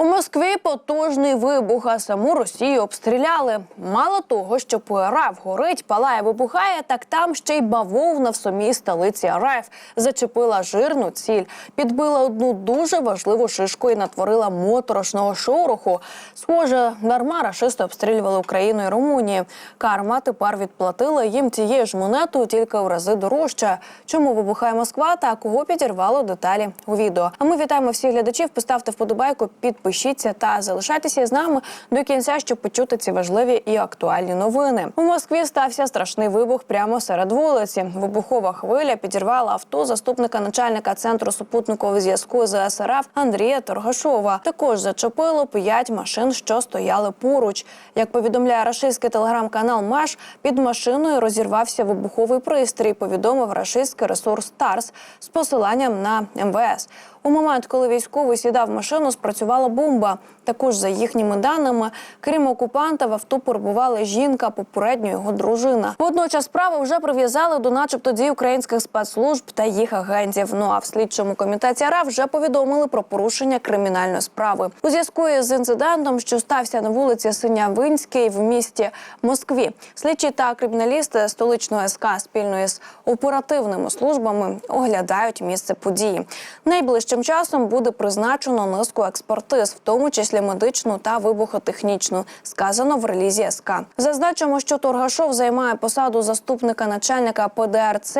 У Москві потужний вибух, а саму Росію обстріляли. Мало того, що РФ горить, палає, вибухає, так там ще й бавовна в самій столиці РФ зачепила жирну ціль, підбила одну дуже важливу шишку і натворила моторошного шороху. Схоже, дарма рашисти обстрілювали Україну і Румунію. Карма тепер відплатила їм тією ж монетою, тільки в рази дорожче. Чому вибухає Москва та кого підірвало деталі у відео? А ми вітаємо всіх глядачів. Поставте вподобайку, підпишіться та залишайтеся з нами до кінця, щоб почути ці важливі і актуальні новини. У Москві стався страшний вибух прямо серед вулиці. Вибухова хвиля підірвала авто заступника начальника центру супутникового зв'язку з СРФ Андрія Торгашова. Також зачепило п'ять машин, що стояли поруч. Як повідомляє рашистський телеграм-канал Маш, під машиною розірвався вибуховий пристрій. Повідомив рашистський ресурс Тарс з посиланням на МВС. У момент, коли військовий сідав машину, спрацювала бомба. Також за їхніми даними, крім окупанта, в авто перебувала жінка, попередньо його дружина. Водночас справу вже прив'язали до, начебто, дій українських спецслужб та їх агентів. Ну а в слідчому комітеті РАФ вже повідомили про порушення кримінальної справи у зв'язку із інцидентом, що стався на вулиці Синявинській в місті Москві. Слідчі та криміналісти столичного СК спільно із оперативними службами оглядають місце події. Найближчим часом буде призначено низку експертиз, в тому числі медичну та вибухотехнічну, сказано в релізі СК. Зазначимо, що Торгашов займає посаду заступника начальника ПДРЦ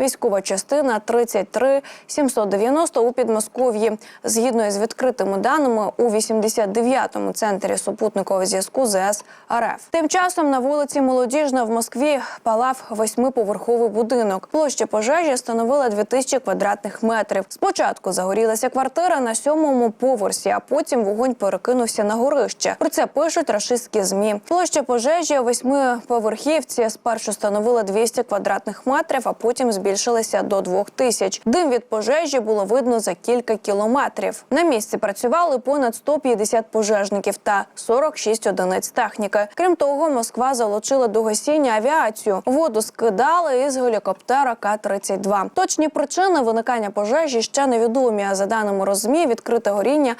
військова частина 33 790 у Підмосков'ї. Згідно із відкритими даними, у 89-му центрі супутникового зв'язку ЗС РФ. Тим часом на вулиці Молодіжна в Москві палав восьмиповерховий будинок. Площа пожежі становила 2000 квадратних метрів. Спочатку загорілася квартира на сьомому поверсі, а потім вогонь перекинувся на горище. Про це пишуть рашистські змі. Площа пожежі восьмиповерхівці спершу становила 200 квадратних метрів, а потім збільшилася до 2000. Дим від пожежі було видно за кілька кілометрів. На місці працювали понад 150 пожежників та 46 одиниць техніки. Крім того, Москва залучила до гасіння авіацію. Воду скидали із гелікоптера К-32. Точні причини виникання пожежі ще невідомі. А за даними розмі, відкрите горіння,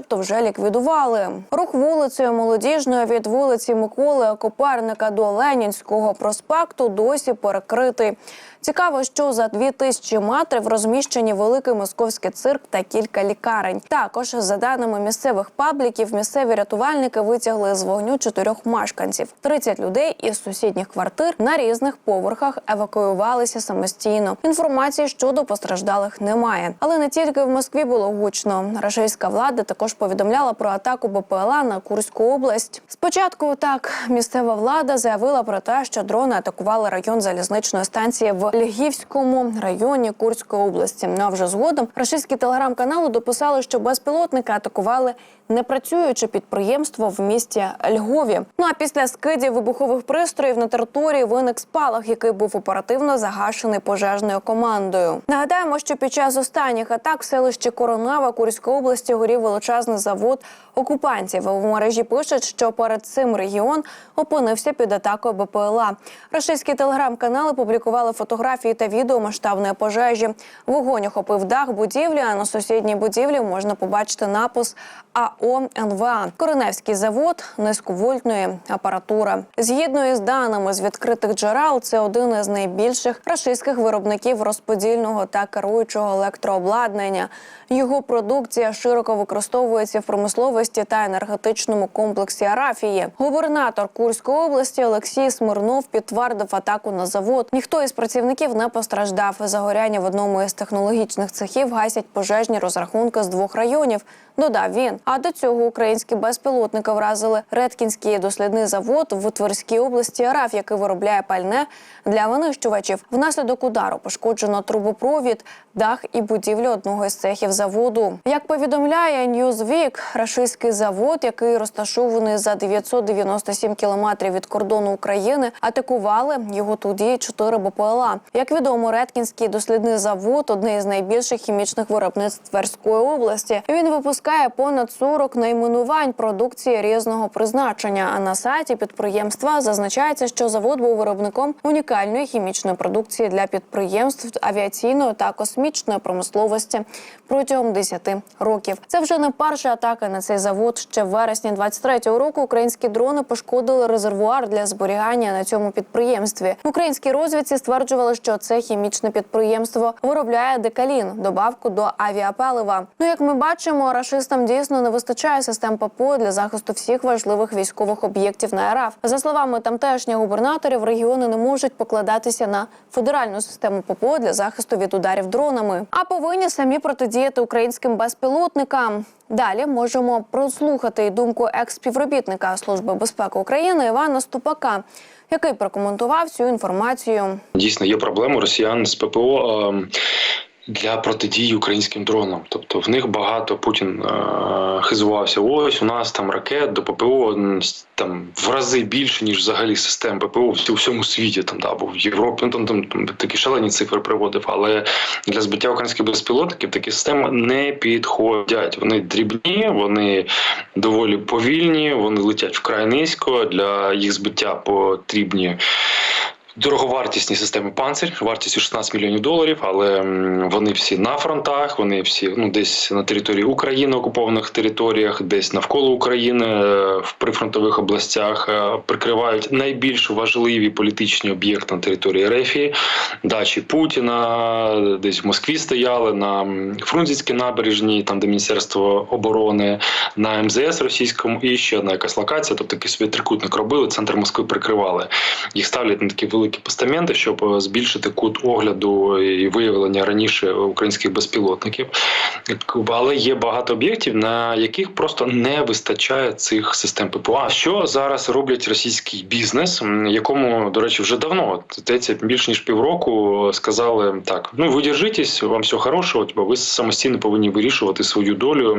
начебто, вже ліквідували. Рух вулицею молодіжною від вулиці Миколи Коперника до Ленінського проспекту досі перекритий. Цікаво, що за 2000 метрів розміщені великий московський цирк та кілька лікарень. Також за даними місцевих пабліків, місцеві рятувальники витягли з вогню чотирьох мешканців. 30 людей із сусідніх квартир на різних поверхах евакуювалися самостійно. Інформації щодо постраждалих немає. Але не тільки в Москві було гучно. Рашистська влада також повідомляла про атаку БПЛА на Курську область. Спочатку так місцева влада заявила про те, що дрони атакували район залізничної станції в Льгівському районі Курської області. Ну а вже згодом рашистські телеграм-канали дописали, що безпілотники атакували непрацююче підприємство в місті Львові. Ну а після скидів вибухових пристроїв на території виник спалах, який був оперативно загашений пожежною командою. Нагадаємо, що під час останніх атак в селищі Коронава Курської області горів величезний завод окупантів. У мережі пишуть, що перед цим регіон опинився під атакою БПЛА. Рашистські телеграм-канали публікували фотографії та відео масштабної пожежі. Вогонь охопив дах будівлі. А на сусідній будівлі можна побачити напис АО НВА. Кореневський завод низьковольтної апаратури. Згідно із даними з відкритих джерел, це один із найбільших рашистських виробників розподільного та керуючого електрообладнання. Його продукція широко використовується в промисловості та енергетичному комплексі Арафії. Губернатор Курської області Олексій Смирнов підтвердив атаку на завод. Ніхто із працівників не постраждав. Загоряння в одному із технологічних цехів гасять пожежні розрахунки з двох районів. Додав він. А до цього українські безпілотники вразили Редкінський дослідний завод в Тверській області РФ, який виробляє пальне для винищувачів. Внаслідок удару пошкоджено трубопровід, дах і будівлю одного із цехів заводу. Як повідомляє Newsweek, рашистський завод, який розташований за 997 кілометрів від кордону України, атакували його тоді чотири БПЛА. Як відомо, Редкінський дослідний завод одне із найбільших хімічних виробництв Тверської області. Він випускає випускає понад 40 найменувань продукції різного призначення. А на сайті підприємства зазначається, що завод був виробником унікальної хімічної продукції для підприємств авіаційної та космічної промисловості протягом 10 років. Це вже не перша атака на цей завод. Ще в вересні 23-го року українські дрони пошкодили резервуар для зберігання на цьому підприємстві. В українській розвідці стверджували, що це хімічне підприємство виробляє декалін, добавку до авіапалива. Ну як ми бачимо, рашистам дійсно не вистачає систем ППО для захисту всіх важливих військових об'єктів на РФ. За словами тамтешніх губернаторів, регіони не можуть покладатися на федеральну систему ППО для захисту від ударів дронами, а повинні самі протидіяти українським безпілотникам. Далі можемо прослухати думку екс-співробітника Служби безпеки України Івана Ступака, який прокоментував цю інформацію. Дійсно, є проблеми у росіян з ППО. Для протидії українським дронам, тобто в них багато Путін е, хизувався. Ось у нас там ракет до ППО там в рази більше ніж взагалі систем ППО у всьому- всьому світі. Там да, або в Європі ну, там, там, там такі шалені цифри приводив. Але для збиття українських безпілотників такі системи не підходять. Вони дрібні, вони доволі повільні, вони летять вкрай низько. Для їх збиття потрібні Дороговартісні системи панцир вартістю 16 мільйонів доларів, але вони всі на фронтах, вони всі ну десь на території України, окупованих територіях, десь навколо України е, в прифронтових областях е, прикривають найбільш важливі політичні об'єкти на території Рефії, дачі Путіна, десь в Москві стояли на Фрунзенській набережній, там де Міністерство оборони, на МЗС російському і ще одна якась локація, тобто такий собі трикутник робили, центр Москви прикривали. Їх ставлять на такі великі постаменти, щоб е, збільшити кут огляду і виявлення раніше українських безпілотників. Але є багато об'єктів, на яких просто не вистачає цих систем ППО. А що зараз роблять російський бізнес, якому, до речі, вже давно здається, більш ніж півроку сказали так: ну ви держитесь, вам все хорошого, типу, ви самостійно повинні вирішувати свою долю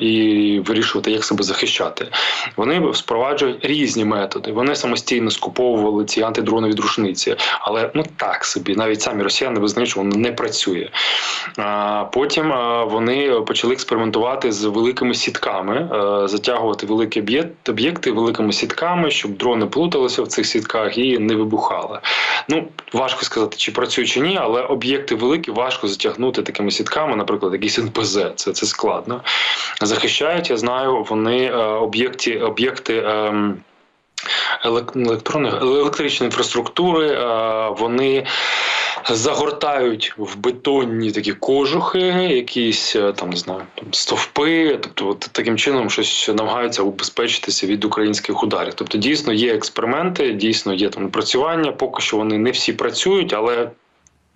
і вирішувати, як себе захищати. Вони впроваджують різні методи. Вони самостійно скуповували ці антидронові рушниці, але ну так собі, навіть самі росіяни визнають, що воно не працює. А потім вони почали експериментувати з великими сітками, е, затягувати великі об'єкти великими сітками, щоб дрони плуталися в цих сітках і не вибухали. Ну важко сказати, чи працює чи ні, але об'єкти великі важко затягнути такими сітками, наприклад, якийсь НПЗ. Це, це складно. Захищають, я знаю, вони е, об'єкти об'єкти. ем, електронних електричної інфраструктури. Вони загортають в бетонні такі кожухи, якісь е, там не знаю, там стовпи. Тобто, от таким чином щось намагаються убезпечитися від українських ударів. Тобто, дійсно є експерименти, дійсно є там напрацювання. Поки що вони не всі працюють, але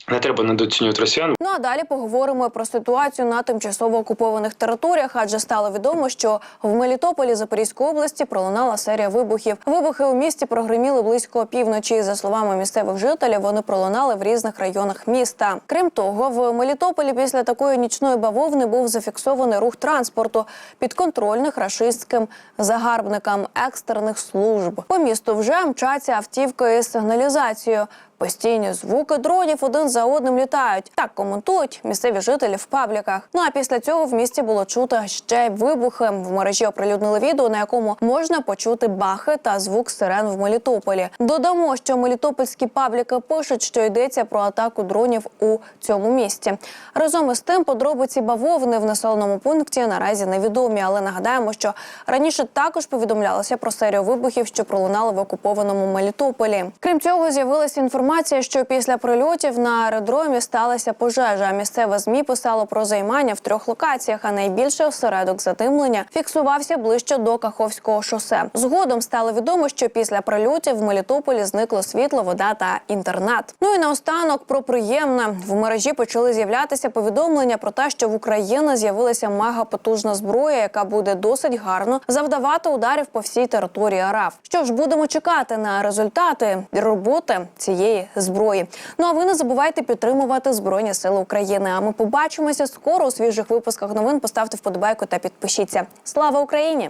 не треба недооцінювати росіян. Ну а далі поговоримо про ситуацію на тимчасово окупованих територіях, адже стало відомо, що в Мелітополі Запорізької області пролунала серія вибухів. Вибухи у місті прогриміли близько півночі. За словами місцевих жителів, вони пролунали в різних районах міста. Крім того, в Мелітополі після такої нічної бавовни був зафіксований рух транспорту підконтрольних рашистським загарбникам екстрених служб. По місту вже мчаться автівки із сигналізацією. Постійні звуки дронів один за одним літають. Так коментують місцеві жителі в пабліках. Ну а після цього в місті було чути ще й вибухи. В мережі оприлюднили відео, на якому можна почути бахи та звук сирен в Мелітополі. Додамо, що мелітопольські пабліки пишуть, що йдеться про атаку дронів у цьому місті. Разом із тим, подробиці бавовни в населеному пункті наразі невідомі, але нагадаємо, що раніше також повідомлялося про серію вибухів, що пролунали в окупованому Мелітополі. Крім цього, з'явилася інформація, що після прильотів на аеродромі сталася пожежа. Місцеве змі писало про займання в трьох локаціях. А найбільше осередок затемлення фіксувався ближче до Каховського шосе. Згодом стало відомо, що після прильотів в Мелітополі зникло світло, вода та інтернет. Ну і наостанок про приємне в мережі почали з'являтися повідомлення про те, що в Україні з'явилася мегапотужна зброя, яка буде досить гарно завдавати ударів по всій території РФ. Що ж, будемо чекати на результати роботи цієї зброї. Ну а ви не забувайте підтримувати Збройні Сили України. А ми побачимося скоро у свіжих випусках новин. Поставте вподобайку та підпишіться. Слава Україні!